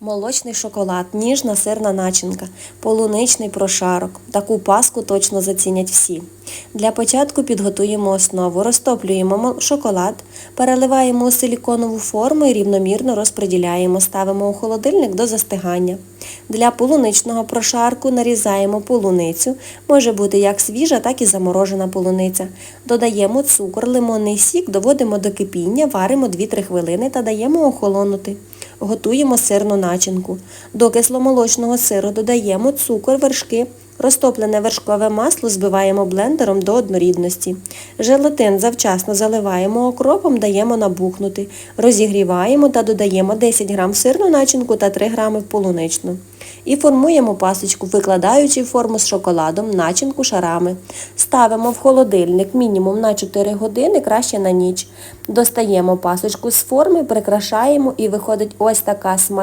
Молочний шоколад, ніжна сирна начинка, полуничний прошарок. Таку паску точно зацінять всі. Для початку підготуємо основу, розтоплюємо шоколад, переливаємо у силіконову форму і рівномірно розподіляємо, ставимо у холодильник до застигання. Для полуничного прошарку нарізаємо полуницю, може бути як свіжа, так і заморожена полуниця. Додаємо цукор, лимонний сік, доводимо до кипіння, варимо 2-3 хвилини та даємо охолонути. Готуємо сирну начинку. До кисломолочного сиру додаємо цукор, вершки, розтоплене вершкове масло збиваємо блендером до однорідності. Желатин завчасно заливаємо окропом, даємо набухнути. Розігріваємо та додаємо 10 г сирну начинку та 3 г полуничну. І формуємо пасочку, викладаючи в форму з шоколадом начинку шарами. Ставимо в холодильник мінімум на 4 години, краще на ніч. Достаємо пасочку з форми, прикрашаємо і виходить ось така смачна.